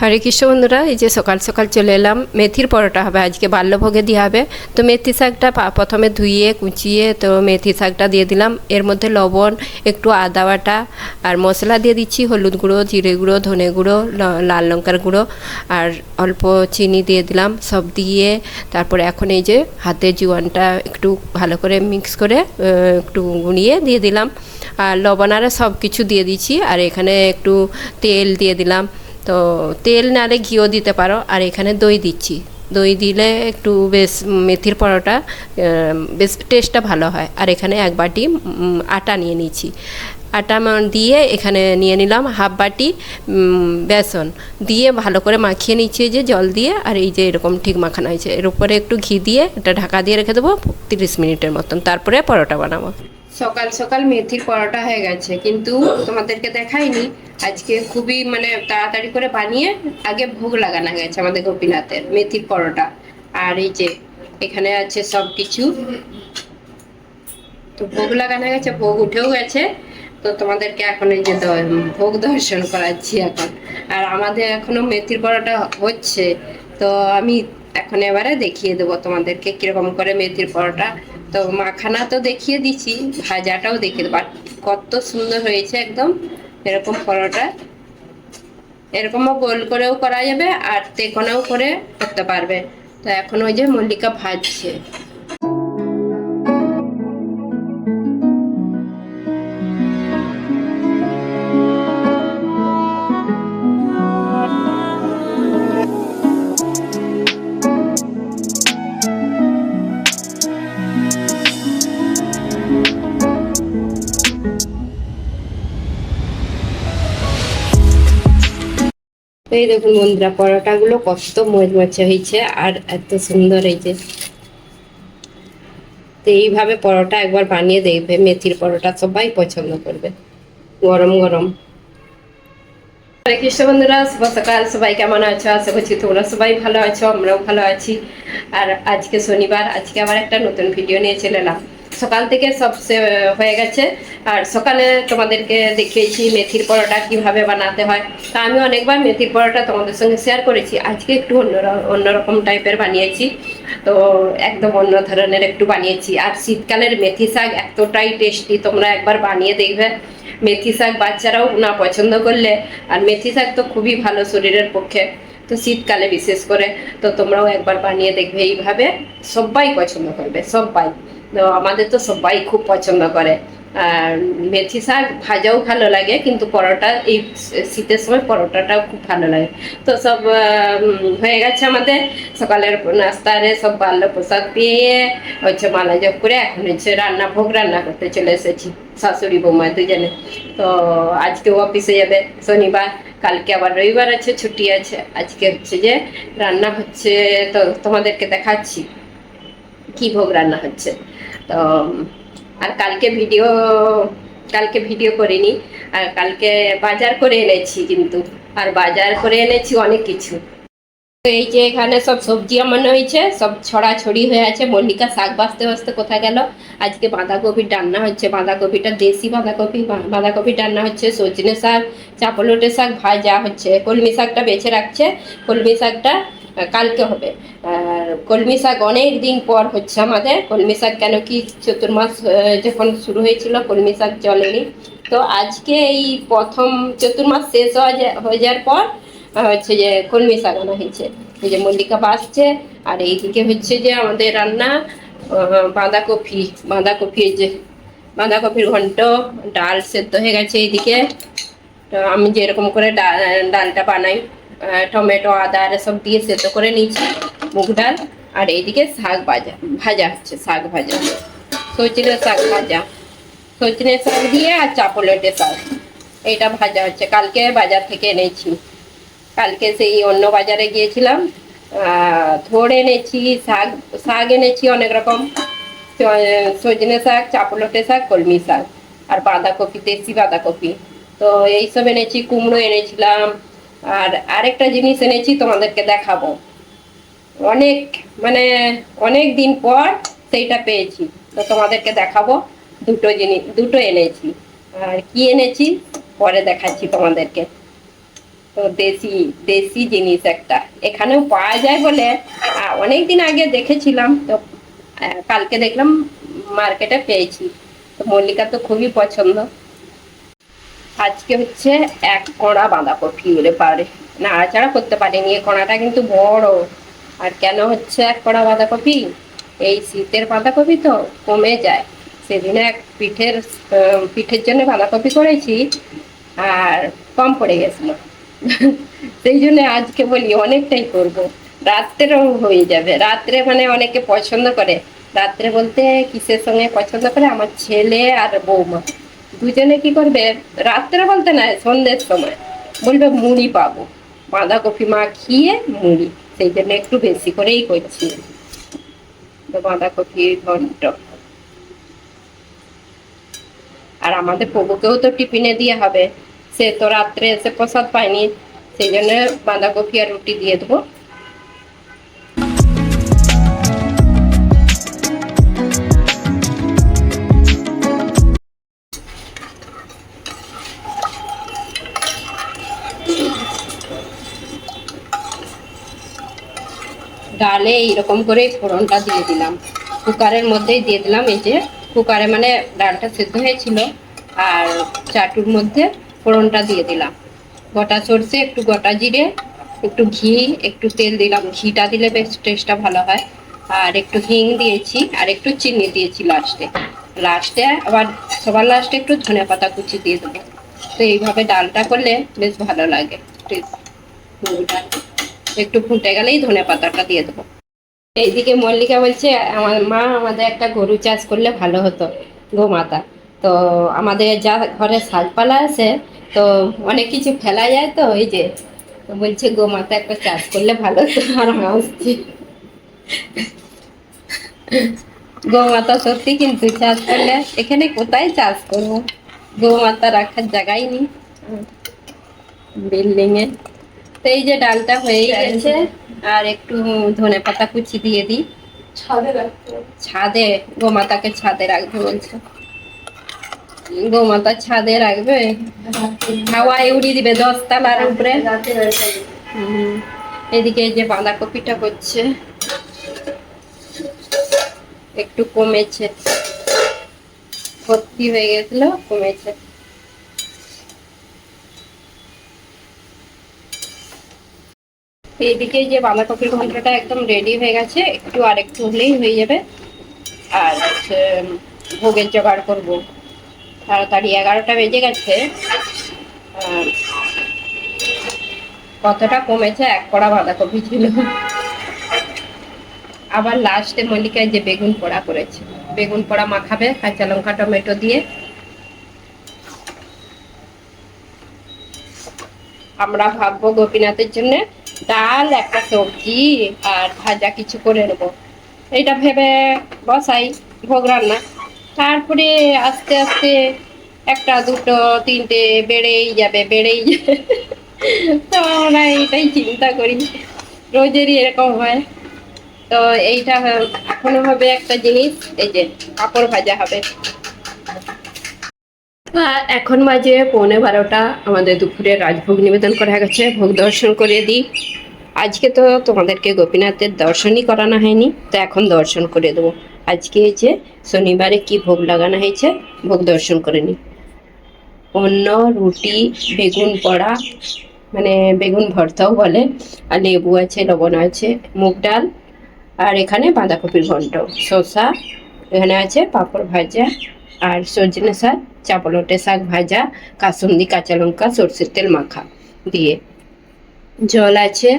হরে কৃষ্ণ বন্ধুরা, এই যে সকাল সকাল চলে এলাম। মেথির পরোটা হবে, আজকে বাল্যভোগে দেওয়া হবে। তো মেথি শাকটা প্রথমে ধুইয়ে কুচিয়ে, তো মেথি শাকটা দিয়ে দিলাম। এর মধ্যে লবণ, একটু আদা বাটা, আর মশলা দিয়ে দিচ্ছি হলুদ গুঁড়ো, জিরে গুঁড়ো, ধনে গুঁড়ো লাল লঙ্কার গুঁড়ো, আর অল্প চিনি দিয়ে দিলাম সব দিয়ে। তারপরে এখন এই যে হাতে জোয়ানটা একটু ভালো করে মিক্স করে একটু গুঁড়িয়ে দিয়ে দিলাম। আর লবণ আর সব কিছু দিয়ে দিচ্ছি। আর এখানে একটু তেল দিয়ে দিলাম। তো তেল নালে ঘিও দিতে পারো। আর এখানে দই দিচ্ছি। দই দিলে একটু বেশ মেথির পরোটা বেশ টেস্টটা ভালো হয়। আর এখানে এক বাটি আটা নিয়ে নিচ্ছি আটা দিয়ে এখানে নিয়ে নিলাম হাফ বাটি বেসন। দিয়ে ভালো করে মাখিয়ে নিচ্ছি যে জল দিয়ে। আর এই যে এরকম ঠিক মাখানো হয়েছে। এর উপরে একটু ঘি দিয়ে এটা ঢাকা দিয়ে রেখে দেবো তিরিশ মিনিটের মতন। তারপরে পরোটা বানাবো। সকাল সকাল মেথির পরোটা হয়ে গেছে। কিন্তু তোমাদেরকে দেখাইনি। আজকে খুবই মানে তাড়াতাড়ি করে বানিয়ে আগে ভোগ লাগানো গেছে আমাদের গোপীনাথের মেথির পরোটা। আর এই যে এখানে আছে সব কিছু তো ভোগ লাগানো গেছে, ভোগ উঠেও গেছে। তো তোমাদেরকে এখন এই যে ভোগ দর্শন করাচ্ছি এখন। আর আমাদের এখনও মেথির পরোটা হচ্ছে। তো আমি এখন এবারে দেখিয়ে দেবো তোমাদেরকে কীরকম করে মেথির পরোটা তো মাখানা তো দেখিয়ে দিছি, ভাজাটাও দেখিয়ে দেবো। কত সুন্দর হয়েছে একদম, এরকম পরোটা। এরকমও গোল করেও করা যাবে আর তেকোনাও করে করতে পারবে। তো এখন ওই যে মল্লিকা ভাজছে। এই দেখুন বন্ধুরা, পরোটাগুলো কত মচমচে হয়েছে আর এত সুন্দর হয়েছে তো এইভাবে পরোটা একবার বানিয়ে দেখবে, মেথির পরোটা সবাই পছন্দ করবে। গরম গরম। হরে কৃষ্ণ বন্ধুরা, শুভ সকাল। সবাই কেমন আছো? আশা করছি তোমরা সবাই ভালো আছো, আমরাও ভালো আছি। আর আজকে শনিবার, আজকে আবার একটা নতুন ভিডিও নিয়ে চলে এলাম। সকাল থেকে সব হয়ে গেছে। আর সকালে তোমাদেরকে দেখিয়েছি মেথির পরোটা কীভাবে বানাতে হয়। তা আমি অনেকবার মেথির পরোটা তোমাদের সঙ্গে শেয়ার করেছি। আজকে একটু অন্য অন্যরকম টাইপের বানিয়েছি। তো একদম অন্য ধরনের একটু বানিয়েছি। আর শীতকালের মেথি শাক এতটাই টেস্টি তোমরা একবার বানিয়ে দেখবে। মেথি শাক বাচ্চারাও না পছন্দ করলে, আর মেথি শাক তো খুবই ভালো শরীরের পক্ষে। তো শীতকালে বিশেষ করে, তো তোমরাও একবার বানিয়ে দেখবে। এইভাবে সবাই পছন্দ করবে, সবাই। তো আমাদের তো সবাই খুব পছন্দ করে। আর মেথি শাক ভাজাও ভালো লাগে, কিন্তু পরোটা এই শীতের সময় পরোটাটাও খুব ভালো লাগে। তো সব হয়ে গেছে আমাদের। সকালের নাস্তারে সব বাল্য প্রসাদ পেয়ে হচ্ছে মালা জপ করে এখন হচ্ছে রান্না ভোগ রান্না করতে চলে এসেছি, শাশুড়ি বৌমা দুজনে। তো আজকেও অফিসে যাবে শনিবার, কালকে আবার রবিবার আছে, ছুটি আছে। আজকে হচ্ছে যে রান্না হচ্ছে তো তোমাদেরকে দেখাচ্ছি। কি ভোগ রান্না হচ্ছে। তো, আর কালকে ভিডিও কালকে ভিডিও করিনি, আর কালকে বাজার করে এনেছি কিন্তু, আর বাজার করে এনেছি অনেক কিছু। তো এই যে এখানে সব সবজি আমার হয়েছে, সব ছড়াছড়ি হয়ে আছে, মল্লিকা শাক বাঁচতে বাঁচতে কোথায় গেল? আজকে বাঁধাকপির রান্না হচ্ছে, বাঁধাকপিটা দেশি বাঁধাকপি বাঁধাকপির রান্না হচ্ছে, সজনে শাক, চাপলোটে শাক, ভাজা হচ্ছে, কলমি শাকটা বেছে রাখছে, কলমি শাকটা কালকে হবে। আর কলমি শাক অনেক দিন পর হচ্ছে আমাদের। কলমি শাক কেন কি চতুর্মাস যখন শুরু হয়েছিল, কলমি শাক চলেনি তো আজকে এই প্রথম চতুর্মাস শেষ হয়ে যাওয়ার পর হচ্ছে যে কলমি শাক আনা হয়েছে। এই যে মল্লিকা বাসছে আর এইদিকে হচ্ছে যে আমাদের রান্না বাঁধাকপি বাঁধাকপি যে, বাঁধাকপির ঘন্ট, ডাল সেদ্ধ হয়ে গেছে এইদিকে। তো আমি যেরকম করে ডা- ডালটা বানাই। টমেটো, আদা আর সব দিয়ে সেদ্ধ করে নিয়েছি, মুগ ডাল, আর এইদিকে শাক ভাজা ভাজা হচ্ছে, শাক ভাজা। সজনে শাক ভাজা। সজনে শাক দিয়ে আর চাপলেটে শাক। এইটা ভাজা হচ্ছে। কালকে বাজার থেকে এনেছি। কালকে সেই অন্য বাজারে গিয়েছিলাম। থোড় এনেছি, শাক শাক এনেছি অনেক রকম। সজনে শাক, চাপলটে শাক, কলমি শাক। আর বাঁধাকপি, দেশি বাঁধাকপি। তো এইসব এনেছি, কুমড়ো এনেছিলাম। আর আরেকটা জিনিস এনেছি, তোমাদেরকে দেখাবো। অনেক মানে অনেক দিন পর সেইটা পেয়েছি। তো তোমাদেরকে দেখাবো, দুটো জিনিস দুটো এনেছি। আর কি এনেছি? পরে দেখাচ্ছি তোমাদেরকে। তো দেশি দেশি জিনিস একটা। এখানেও পাওয়া যায় বলে অনেক দিন আগে দেখেছিলাম। তো কালকে দেখলাম মার্কেটে পেয়েছি। তো মল্লিকা তো খুবই পছন্দ। আজকে হচ্ছে এক কড়া বাঁধাকপি ওরে পারে। নাড়াচাড়া করতে পারিনি, এই কড়াটা কিন্তু বড়। আর কেন হচ্ছে এক কড়া বাঁধাকপি? এই শীতের বাঁধাকপি তো কমে যায়। সেদিনে এক পিঠের পিঠের জন্য বাঁধাকপি করেছি আর কম পড়ে গেছিল। সেই জন্য আজকে বলি অনেকটাই করব। রাত্রেও হয়ে যাবে। রাত্রে মানে অনেকে পছন্দ করে। রাত্রে বলতে কিসের সঙ্গে পছন্দ করে? আমার ছেলে আর বৌমা। দুজনে কি করবে? রাত্রে বলতে না, সন্ধ্যের সময়। বলবে, মুড়ি পাবো। বাঁধাকপি মা মাখিয়ে মুড়ি। সেই জন্য একটু বেশি করেই করছি। বাঁধাকপি ঘন্ট। আর আমাদের প্রভুকেও তো টিফিনে দিয়ে হবে। সে তো রাত্রে এসে প্রসাদ পায়নি। সেই জন্য বাঁধাকপি আর রুটি দিয়ে দেবো। ডালে এইরকম করে ফোড়নটা দিয়ে দিলাম। কুকারের মধ্যেই দিয়ে দিলাম এই যে, কুকারে মানে ডালটা সেদ্ধ হয়েছিল আর চাটুর মধ্যে ফোড়নটা দিয়ে দিলাম। গোটা সর্ষে, একটু গোটা জিরে, একটু ঘি, একটু তেল দিলাম। ঘিটা দিলে বেশ টেস্টটা ভালো হয়। আর একটু হিং দিয়েছি আর একটু চিনি দিয়েছি লাস্টে লাস্টে আবার সবার লাস্টে একটু ধনে পাতা কুচি দিয়ে দেবো। তো এইভাবে ডালটা করলে বেশ ভালো লাগে। টেস্ট মুগটা একটু ফুটে গেলেই ধনে পাতাটা দিয়ে দেবো। এইদিকে মল্লিকা বলছে, আমার মা আমাদের একটা গরু চাষ করলে ভালো হতো গোমাতা। তো আমাদের যা ঘরে শাকপালা আছে, তো অনেক কিছু ফেলা যায় তো ওই যে বলছে গোমাতা একটা চাষ করলে ভালো হতো আর হাসছি গোমাতা সত্যি কিন্তু চাষ করলে, এখানে কোথায় চাষ করব? গোমাতা রাখার জায়গাই নেই। বিল্ডিং এ তো এই যে ডালটা হয়ে গেছে আর একটু ধনে পাতা কুচি দিয়ে দিই। ছাদে রাখতে ছাদে গোমাতাকে ছাদে রাখবে বলছে। গোমাতা ছাদে রাখবে? হাওয়ায় উড়িয়ে দিবে দশ তালার উপরে। এদিকে যে বাঁধাকপিটা করছে একটু কমেছে। ভর্তি হয়ে গেছিল কমেছে। এইদিকে যে বাঁধাকপির ঘন্টাটা একদম রেডি হয়ে গেছে, একটু আর একটু হলেই হয়ে যাবে। আর হচ্ছে ভোগের জোগাড় করব। তাড়াতাড়ি এগারোটা বেজে গেছে। কতটা কমেছে, এক কড়া বাঁধাকপি ছিল। আবার লাস্টে মল্লিকায় যে বেগুন পোড়া করেছে। বেগুন পোড়া মাখাবে, কাঁচা লঙ্কা, টমেটো দিয়ে। আমরা ভাববো গোপীনাথের জন্য ডাল, একটা সবজি আর ভাজা কিছু করে নেব। এটা ভেবে বসাই ভোগ রান্না। তারপরে আস্তে আস্তে একটা, দুটো, তিনটে বেড়েই যাবে বেড়েই যাবে। তো আমরা এইটাই চিন্তা করি, রোজেরই এরকম হয়। তো এইটা এখনও হবে একটা জিনিস, এই যে কাপড় ভাজা হবে। এখন বাজে পৌনে বারোটা। আমাদের দুপুরে রাজভোগ নিবেদন করা গেছে। ভোগ দর্শন করে দিই। আজকে তো তোমাদেরকে গোপীনাথের দর্শনই করানো হয়নি, তো এখন দর্শন করে দেবো। আজকে যে শনিবারে কি ভোগ লাগানো হয়েছে, ভোগ দর্শন করে নিই। অন্য রুটি, বেগুন পড়া মানে বেগুন ভর্তাও বলে, আর লেবু আছে, লবণ আছে, মুগ ডাল, আর এখানে বাঁধাকপির ঘন্ট, শসা, এখানে আছে পাঁপড় ভাজা আর সজনে শাক চাপলটে শাক ভাজা, কাসুন্দি কাঁচা লঙ্কা, সর্ষের তেল মাখা দিয়ে। জল আছে,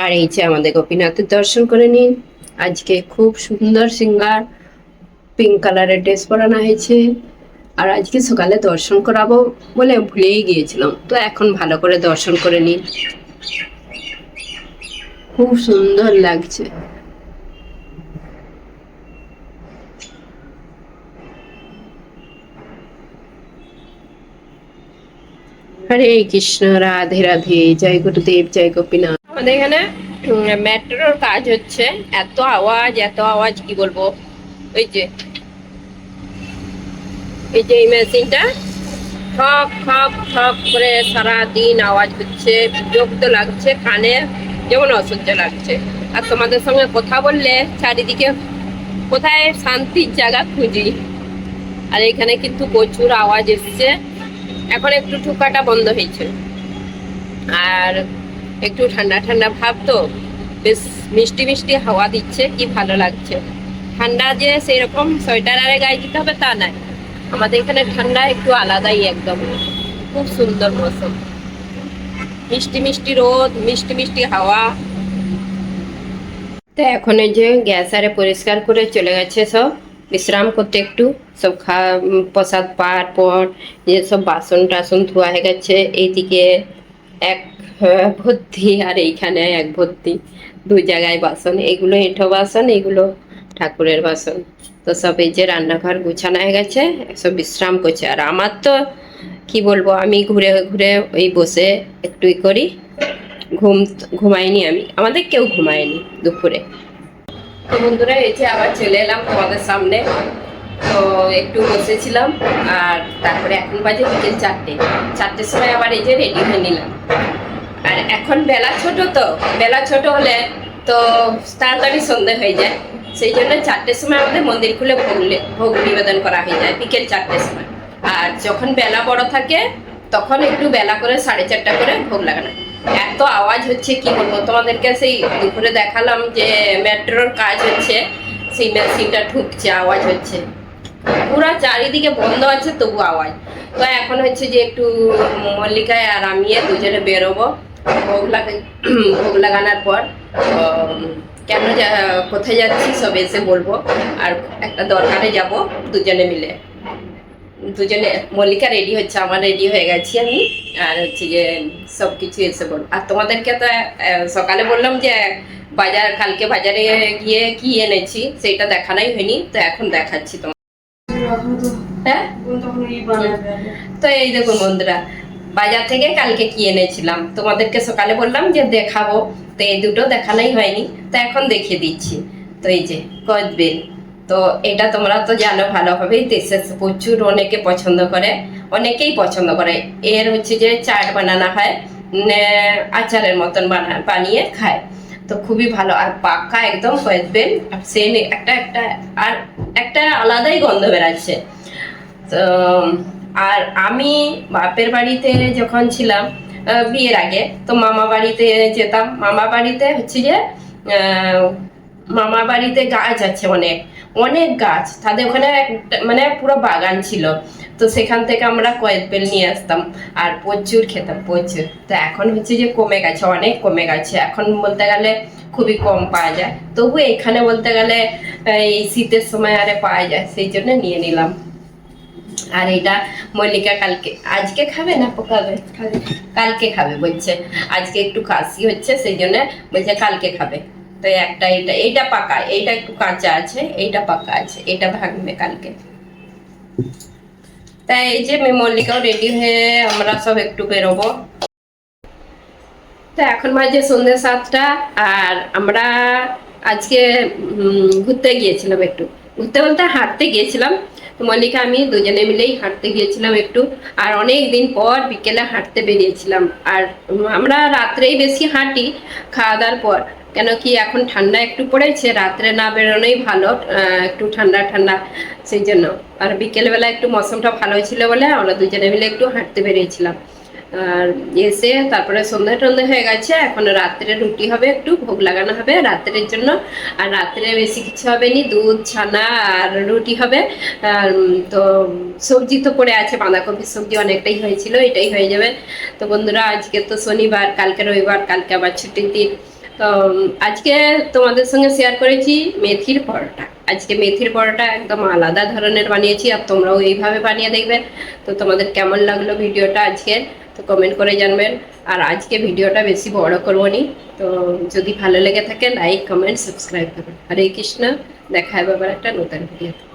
আর এই যে আমাদের গোপীনাথের দর্শন করে নিন। আজকে খুব সুন্দর সিঙ্গার পিঙ্ক কালারের ড্রেস পরানো হয়েছে। আর আজকে সকালে দর্শন করাবো বলে ভুলেই গিয়েছিলাম, তো এখন ভালো করে দর্শন করে নিন। খুব সুন্দর লাগছে। হরে কৃষ্ণ, রাধে রাধে, জয় গুরুদেব, জয় গোপীনাথ। আমাদের এখানে মেট্রোর কাজ হচ্ছে, এত আওয়াজ এত আওয়াজ, কি বলব? ওই যে, এই যে এই মেশিনটা, ঠক ঠক ঠক করে সারা দিন আওয়াজ হচ্ছে, বিরক্ত লাগছে কানে, যেমন অসহ্য লাগছে। আর তোমাদের সঙ্গে কথা বললে চারিদিকে কোথায় শান্তির জায়গা খুঁজি। আর এখানে কিন্তু প্রচুর আওয়াজ এসছে। এখন একটু ঠুকাটা বন্ধ হয়েছে। আর একটু ঠান্ডা ঠান্ডা ভাব তো, বেশ মিষ্টি মিষ্টি হাওয়া দিচ্ছে, কি ভালো লাগছে। ঠান্ডা যে সেই রকম সোয়েটার আরে গায়ে দিতে হবে তা নাই আমাদের এখানে ঠান্ডা একটু আলাদাই একদম। খুব সুন্দর মৌসুম। মিষ্টি মিষ্টি রোদ, মিষ্টি মিষ্টি হাওয়া। তো এখন এই যে গ্যাস আরে পরিষ্কার করে চলে গেছে সব। বিশ্রাম করতে একটু, সব খা প্রসাদ পাওয়ার পর যে সব বাসন টাসন ধোয়া হয়ে গেছে, এইদিকে এক ভর্তি আর এইখানে এক ভর্তি। দু জায়গায় বাসন, এগুলো এঁঠো বাসন, এগুলো ঠাকুরের বাসন। তো সব এই যে রান্নাঘর গুছানো হয়ে গেছে, সব বিশ্রাম করছে। আর আমার তো, কি বলব, আমি ঘুরে ঘুরে ওই বসে একটু ই করি। ঘুম, ঘুমাইনি আমি। আমাদের কেউ ঘুমায়নি দুপুরে। তো বন্ধুরা, এই যে আবার চলে এলাম তোমাদের সামনে। তো একটু বসেছিলাম আর তারপরে এখন বাজে বিকেল চারটে। চারটের সময় আবার এই যে রেডি হয়ে নিলাম। আর এখন বেলা ছোট তো, বেলা ছোট হলে তো তাড়াতাড়ি সন্ধে হয়ে যায়। সেই জন্য চারটের সময় আমাদের মন্দির খুলে ভোগ ভোগ নিবেদন করা হয়ে যায়, বিকেল চারটের সময়। আর যখন বেলা বড় থাকে, তখন একটু বেলা করে সাড়ে চারটা করে ভোগ লাগানো এত আওয়াজ হচ্ছে, কি বলব? তোমাদেরকে সেই দুপুরে দেখালাম যে মেট্রোর কাজ হচ্ছে সেই মেশিনটা ঢুকছে, আওয়াজ হচ্ছে। পুরো চারিদিকে বন্ধ আছে, তবু আওয়াজ। তো এখন হচ্ছে যে একটু মল্লিকায় আর আমি দুজনে বেরোবো। ভোগ লাগাই ভোগ লাগানোর পর কেন কোথায় যাচ্ছি সব এসে বলব। আর একটা দরকারে যাব, দুজনে মিলে। দুজনে মল্লিকা রেডি হচ্ছে, আমার রেডি হয়ে গেছি আমি। আর হচ্ছে যে সব কিছু এসে বলব আর তোমাদেরকে তো সকালে বললাম যে বাজার, কালকে বাজারে গিয়ে কি এনেছি সেটা দেখানোই হয়নি। তো এখন দেখাচ্ছি তোমার হ্যাঁ? তো এই দেখুন বন্ধুরা, বাজার থেকে কালকে কি এনেছিলাম? তোমাদেরকে সকালে বললাম যে দেখাবো। তো এই দুটো দেখানোই হয়নি। তো এখন দেখিয়ে দিচ্ছি। তো এই যে, কদবেল। তো এটা তোমরা তো জানো ভালোভাবেই দেশে প্রচুর অনেকে পছন্দ করে, অনেকেই পছন্দ করে। এর হচ্ছে যে চাট বানানো হয় আচারের মতন বানা, বানিয়ে খায়। তো খুবই ভালো, আর পাকা একদম আর সেন একটা একটা, আর একটা আলাদাই গন্ধ বেরাচ্ছে। তো, আর আমি বাপের বাড়িতে যখন ছিলাম বিয়ের আগে, তো মামা বাড়িতে যেতাম। মামা বাড়িতে হচ্ছে যে মামা বাড়িতে গাছ আছে অনেক। অনেক গাছ তাদের ওখানে একটা- মানে পুরো বাগান ছিল। তো সেখান থেকে আমরা কয়েক কয়েকবেল নিয়ে আসতাম আর প্রচুর খেতাম প্রচুর। তো এখন হচ্ছে যে কমে গেছে অনেক কমে গেছে। এখন বলতে গেলে খুবই কম পাওয়া যায়। তবু এখানে বলতে গেলে এই শীতের সময় আরে পাওয়া যায় সেই জন্য নিয়ে নিলাম। আর এটা মল্লিকা কালকে আজকে খাবে না পোকাবে? কালকে। খাবে বলছে। আজকে একটু কাশি হচ্ছে সেই জন্য বলছে কালকে খাবে। তো একটা এটা, এইটা পাকা, এইটা একটু কাঁচা আছে, এইটা পাকা আছে, এটা ভাঙবে কালকে। তাই এই যে মল্লিকাও রেডি হয়ে আমরা সব একটু বেরোবো। তো এখন বাজে সন্ধ্যে সাতটা, আর আমরা আজকে ঘুরতে গিয়েছিলাম একটু। ঘুরতে বলতে হাঁটতে গিয়েছিলাম। মল্লিকা, আমি দুজনে মিলেই হাঁটতে গিয়েছিলাম একটু। আর অনেক দিন পর বিকেলে হাঁটতে বেরিয়েছিলাম। আর আমরা রাত্রেই বেশি হাঁটি খাওয়া দাওয়ার পর। কেন কি এখন ঠান্ডা একটু পড়েছে, রাত্রে না বেরোনোই ভালো একটু ঠান্ডা ঠান্ডা, সেই জন্য। আর বিকেলবেলা একটু মৌসুমটা ভালো ছিল বলে আমরা দুজনে মিলে একটু হাঁটতে বেরিয়েছিলাম। আর এসে তারপরে সন্ধ্যা টন্ধে হয়ে গেছে, এখন রাত্রে রুটি হবে একটু, ভোগ লাগানো হবে রাত্রের জন্য। আর রাত্রে বেশি কিছু হবে নি দুধ, ছানা আর রুটি হবে। আর তো সবজি তো পড়ে আছে, বাঁধাকপির সবজি অনেকটাই হয়েছিল, এটাই হয়ে যাবে। তো বন্ধুরা, আজকে তো শনিবার, কালকে রবিবার, কালকে আবার ছুটির দিন। তো আজকে তোমাদের সঙ্গে শেয়ার করেছি মেথির পরোটা। আজকে মেথির পরোটা একদম আলাদা ধরনের বানিয়েছি আর তোমরাও এইভাবে বানিয়ে দেখবে। তো তোমাদের কেমন লাগল ভিডিওটা আজকে তো কমেন্ট করে জানবেন। আর আজকে ভিডিওটা বেশি বড় করব নি। তো, যদি ভালো লেগে থাকে লাইক কমেন্ট সাবস্ক্রাইব করবেন। হরে কৃষ্ণ। দেখা হবে আবার একটা নতুন ভিডিও